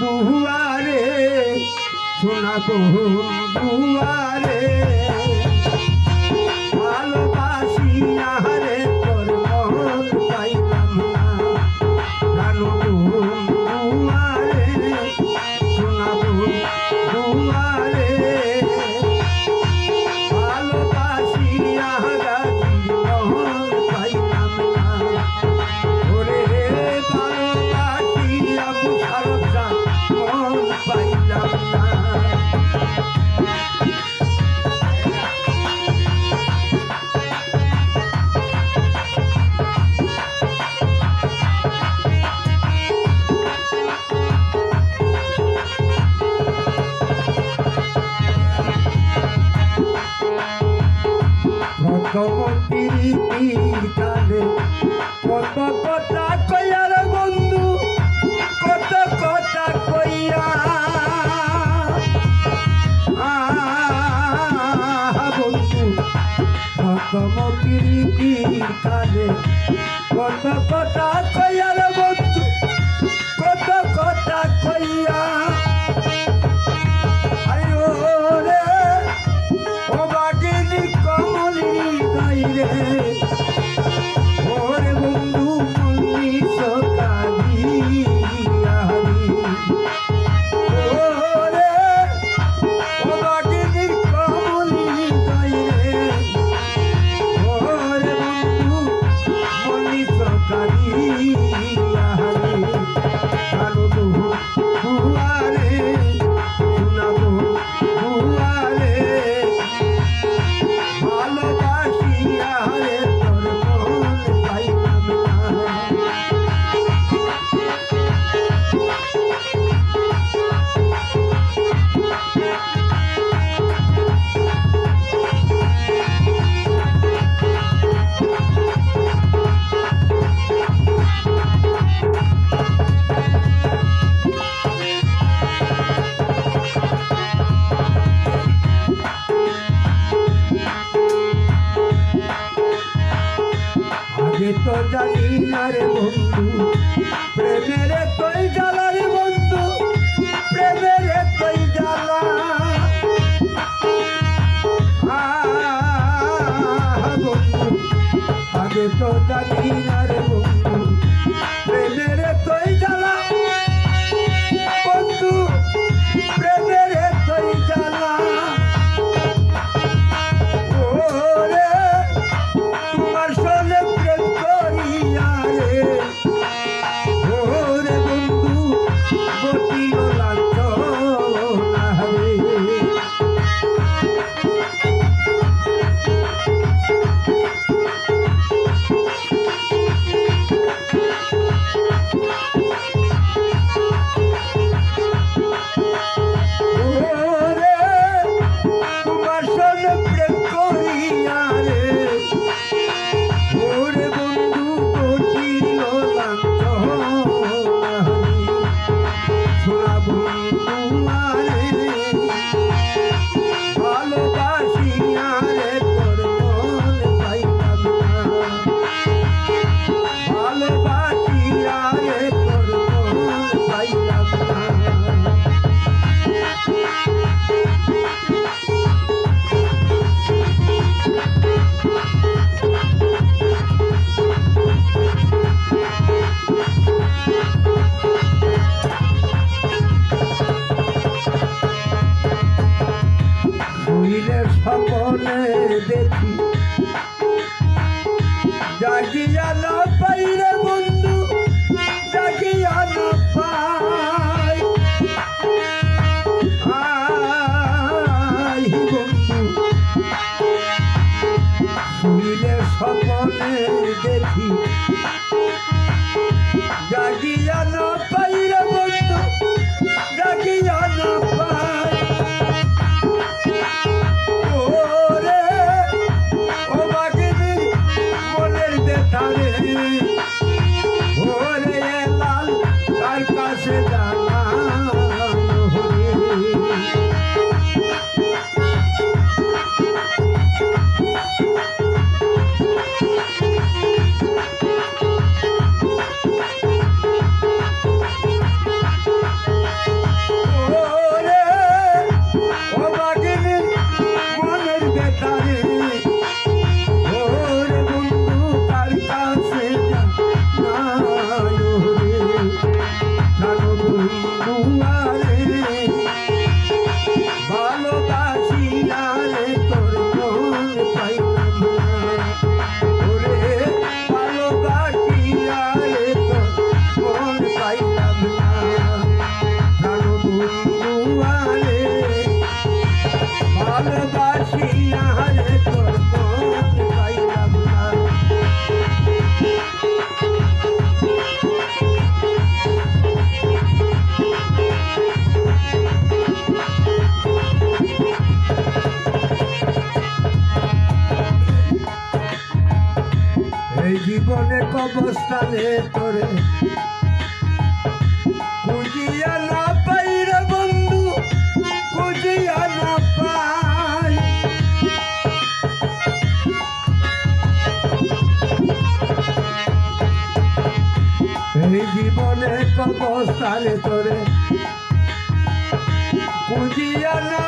দুয়ারে সোনা কোন দুয়ারে প্রীতি কানে কত কথা কইয়ার বন্ধু, কত কথা কইয়া। বন্ধু প্রথম প্রীতি কানে কত কথা কইয়া なに? আমি তো জানি না রে বন্ধু। প্রেমের তুই জ্বালা রে বন্ধু, প্রেমের তুই জ্বালা। বন্ধু আমি তো জানি না দেখি। জাগিয়া না পাই রে বন্ধু জাগিয়া না পাই। আই বন্ধু শুইলে সপনে দেখি। तारे জীবনে কবস্থানে তোরে খুঁজিয়া না পাই রে বন্ধু খুঁজিয়া না পাই। কবস্থানে তোরে। খুঁজিয়া না